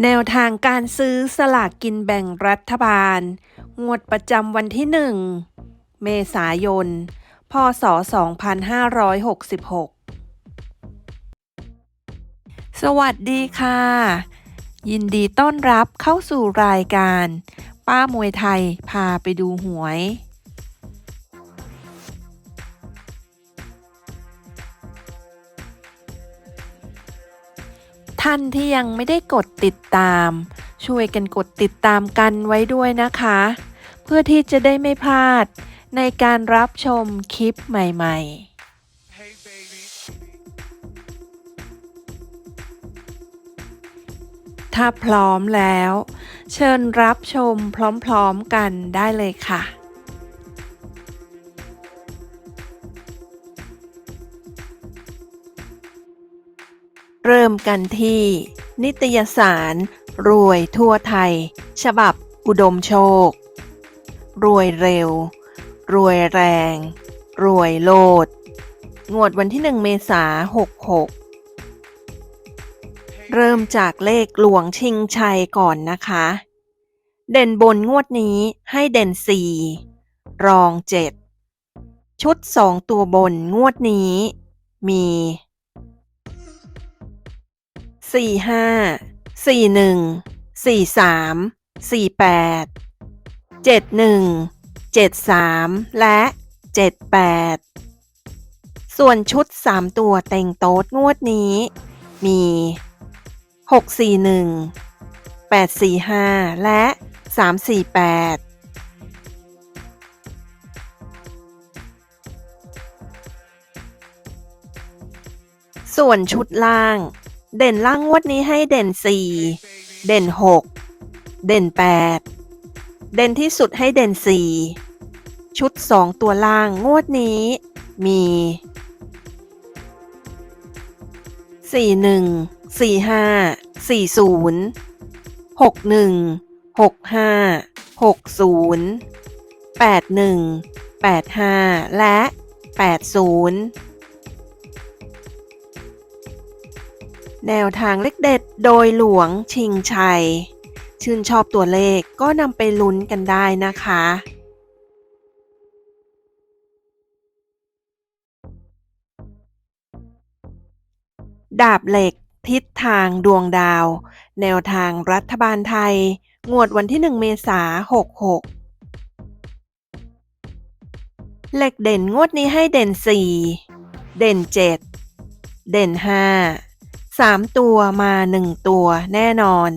แนวทางการซื้อสลากกินแบ่งรัฐบาล งวดประจำวันที่ 1 เมษายน พศ 2566 สวัสดีค่ะ ยินดีต้อนรับเข้าสู่รายการ ป้ามวยไทยพาไปดูหวย ท่านที่ยังไม่ได้กดติดตาม ช่วยกันกดติดตามกันไว้ด้วยนะคะ เพื่อที่จะได้ไม่พลาดในการรับชมคลิปใหม่ๆถ้าพร้อมแล้ว เชิญรับชมพร้อมๆกันได้เลยค่ะ ริ่มกันที่ นิตยสาร รวยทั่วไทย ฉบับอุดมโชค รวยเร็ว รวยแรง รวยโลด งวดวันที่ 1 เมษา66 เริ่มจากเลขหลวงชิงชัยก่อนนะคะ เด่นบนงวดนี้ให้เด่น 4 รอง 7 ชุด 2 ตัวบนงวดนี้มี สี่ห้าสี่หนึ่งสี่สามสี่แปดเจ็ดหนึ่งเจ็ดสามและเจ็ดแปดส่วนชุดสามตัวเต็งโต๊ดงวดนี้ มีหกสี่หนึ่งแปดสี่ห้าและสามสี่แปดส่วนชุดล่าง เด่นล่างงวดนี้ให้เด่น 4 เด่น 6 เด่น 8 เด่นที่สุดให้เด่น 4 ชุด 2 ตัวล่างงวดนี้ มี 41 45 40 61 65 60 81 85 และ 80 แนวทางเลขเด็ดโดยหลวงชิงชัย ชื่นชอบตัวเลขก็นำไปลุ้นกันได้นะคะ ดาบเหล็กทิศทางดวงดาว แนวทางรัฐบาลไทย งวดวันที่ 1 เมษา66เหล็กเด่นงวดนี้ให้เด่น 4 เด่น 7 เด่น 5 สามตัวมาหนึ่งตัวแน่นอน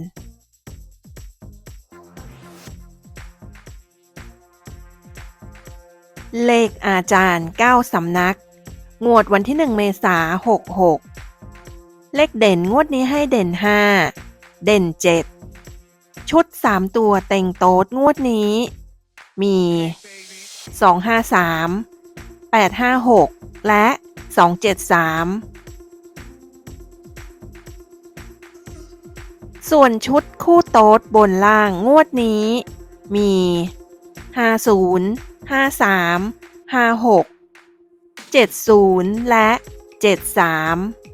เลขอาจารย์9สำนัก งวดวันที่1เมษา66เลขเด่นงวดนี้ให้เด่น5เด่น7ชุด3ตัวเต็งโต๊ดงวดนี้ มี253 856และ273ส่่วนชุดคู่โต๊ดบนล่างงวดนี้ มี 50 53 56 70 และ 73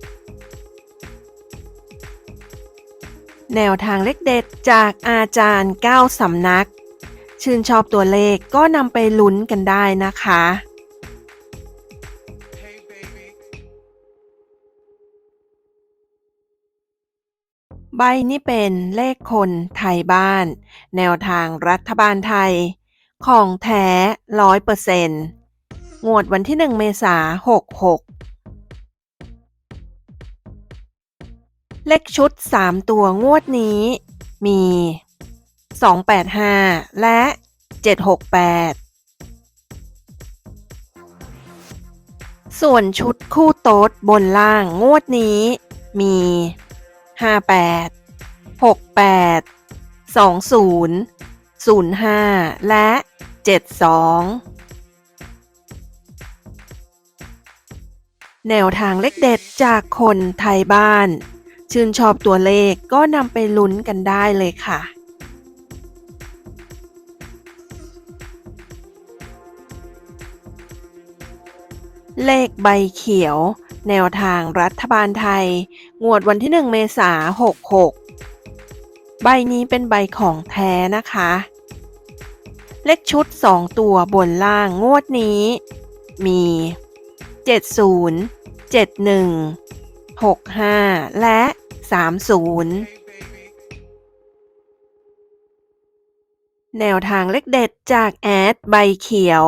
แนวทางเลขเด็ดจากอาจารย์ 9สำนัก ชื่นชอบตัวเลขก็นำไปลุ้นกันได้นะคะ ใบนี้เป็นเลขคนไทยบ้าน แนวทางรัฐบาลไทย ของแท้ร้อยเปอร์เซ็นต์งวดวันที่1เมษาหกหกเลขชุด3ตัวงวดนี้ มี285และ768ส่วนชุดคู่โต๊ดบนล่างงวดนี้มี 58 68 20 05และ72แนวทางเลขเด็ดจากคนไทยบ้าน ชื่นชอบตัวเลขก็นำไปลุ้นกันได้เลยค่ะ เลขใบเขียว แนวทางรัฐบาลไทย งวดวันที่ 1 เมษา66 ใบนี้เป็นใบของแท้นะคะ เลขชุด 2 ตัวบนล่างงวดนี้ มี 70 71 65 และ 30แนวทางเลขเด็ดจากแอดใบเขียว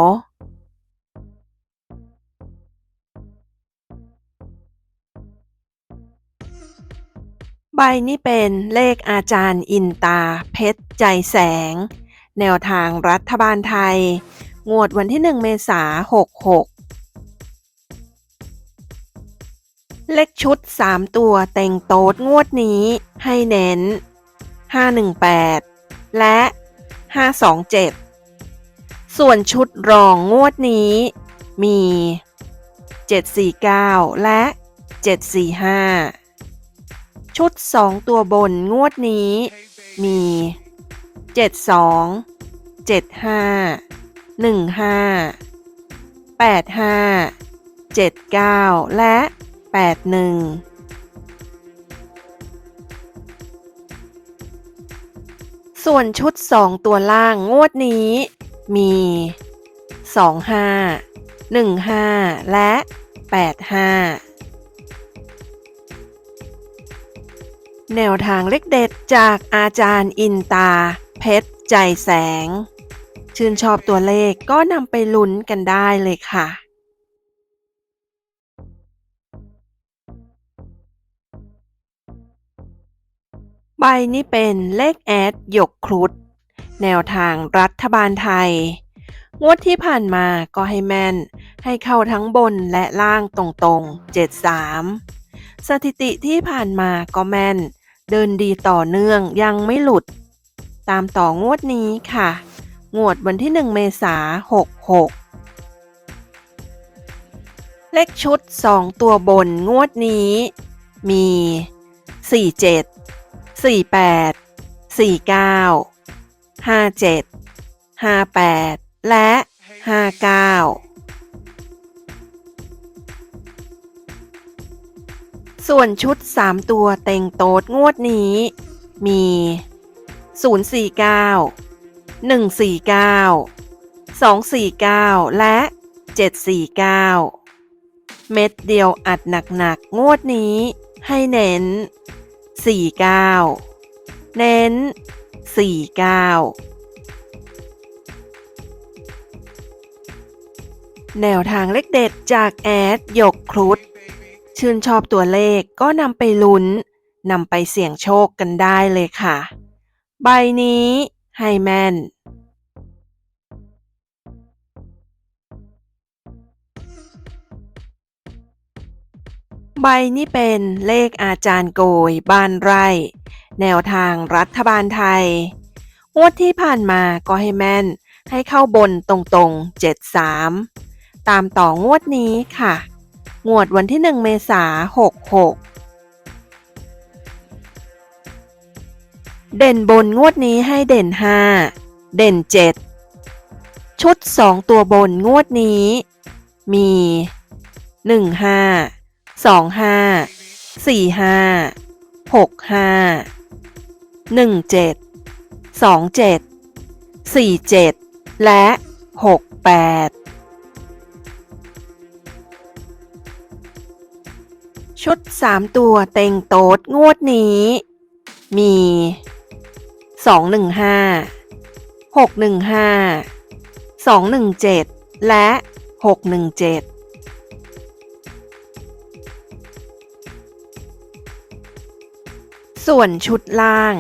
ใบนี้เป็นเลขอาจารย์อินตา เพชรใจแสง แนวทางรัฐบาลไทย งวดวันที่ 1 เมษา66 เลขชุด 3 ตัวเต็งโต๊ดงวดนี้ให้เน้น 518 และ 527 ส่วนชุดรองงวดนี้มี 749 และ 745 ชุด 2 ตัวบนงวดนี้ มี 72 75 15 85 79 และ 81ส่วนชุด 2 ตัวล่างงวดนี้ มี 25 15 และ 85 แนวทางเลขเด็ดจากอาจารย์อินตา เพชรใจแสง ชื่นชอบตัวเลขก็นำไปลุ้นกันได้เลยค่ะ ใบนี้เป็นเลขแอดหยกครุฑแนวทางรัฐบาลไทย งวดที่ผ่านมาก็ให้แม่น ให้เข้าทั้งบนและล่างตรงๆ 73 สถิติที่ผ่านมาก็แม่น เดินดีต่อเนื่องยังไม่หลุด ตามต่องวดนี้ค่ะ งวดวันที่ 1 เมษา66 เลขชุด 2 ตัวบนงวดนี้ มี 47 48 49 57 58 และ 59 ส่วนชุด 3 ตัวเต็งโต๊ดงวดนี้ มี 049 149 249 และ 749 เม็ดเดียวอัดหนักๆ งวดนี้ให้เน้น 49 เน้น 49 แนวทางเลขเด็ดจากแอดหยกครุฑ ชื่นชอบตัวเลขก็นำไปลุ้นนำไปเสี่ยงโชคกันได้เลยค่ะ ใบนี้ให้แม่น ใบนี้เป็นเลขอาจารย์โกยบ้านไร่ แนวทางรัฐบาลไทย งวดที่ผ่านมาก็ให้แม่นให้เข้าบนตรงๆ 73 ตามต่องวดนี้ค่ะ งวดวันที่ 1 เมษา66 เด่นบนงวดนี้ให้เด่น 5 เด่น 7 ชุด 2 ตัวบนงวดนี้ มี 15 25 45 65 17 27 47 และ 68 ชุด 3 ตัวเต็งโต๊ดงวดนี้ มี 215 615 217 และ 617ส่วนชุดล่าง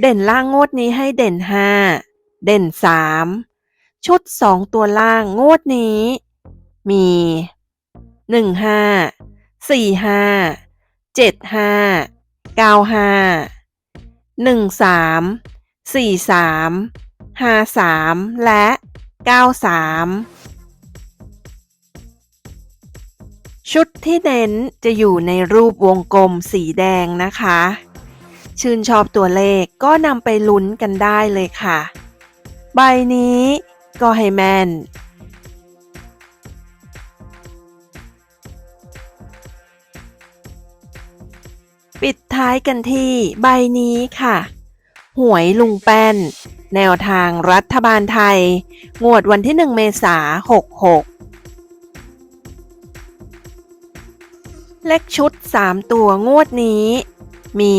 เด่นล่างงวดนี้ให้เด่น 5 เด่น 3 ชุด 2 ตัวล่างงวดนี้ มี 15 45 75 95 13 43 53และ93ชุดที่เน้นจะอยู่ในรูปวงกลมสีแดงนะคะ ชื่นชอบตัวเลขก็นำไปลุ้นกันได้เลยค่ะ ใบนี้ก็ให้แมน ปิดท้ายกันที่ใบนี้ค่ะ หวยลุงแป้น แนวทางรัฐบาลไทย งวดวันที่ 1 เมษา66 เลขชุด 3 ตัวงวดนี้ มี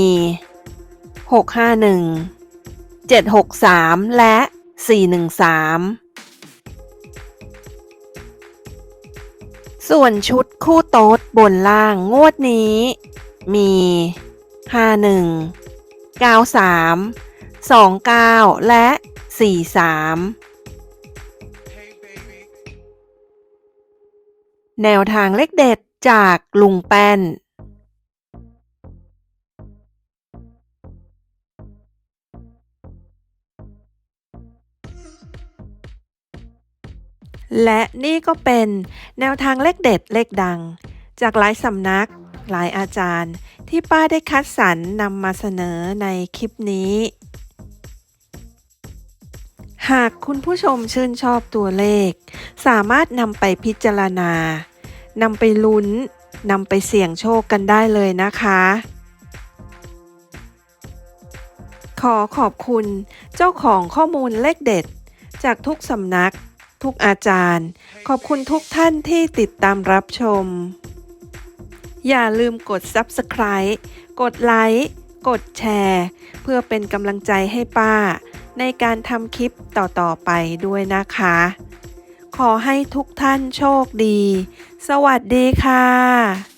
651 763 และ 413 ส่วนชุดคู่โต๊ดบนล่างงวดนี้ มี 51 93 29 และ 43 แนวทางเลขเด็ดจากลุงแป้น และนี่ก็เป็นแนวทางเลขเด็ดเลขดัง จากหลายสำนัก หลายอาจารย์ ที่ป้าได้คัดสรรนำมาเสนอในคลิปนี้ หากคุณผู้ชมชื่นชอบตัวเลข สามารถนำไปพิจารณานำไปลุ้นนำไปเสี่ยงโชคกันได้เลยนะคะ ขอขอบคุณเจ้าของข้อมูลเลขเด็ด จากทุกสำนัก ทุกอาจารย์ ขอบคุณทุกท่านที่ติดตามรับชม อย่าลืมกด Subscribe กดไลค์กดแชร์ เพื่อเป็นกำลังใจให้ป้า ในการทำคลิปต่อๆไปด้วยนะคะ ขอให้ทุกท่านโชคดี สวัสดีค่ะ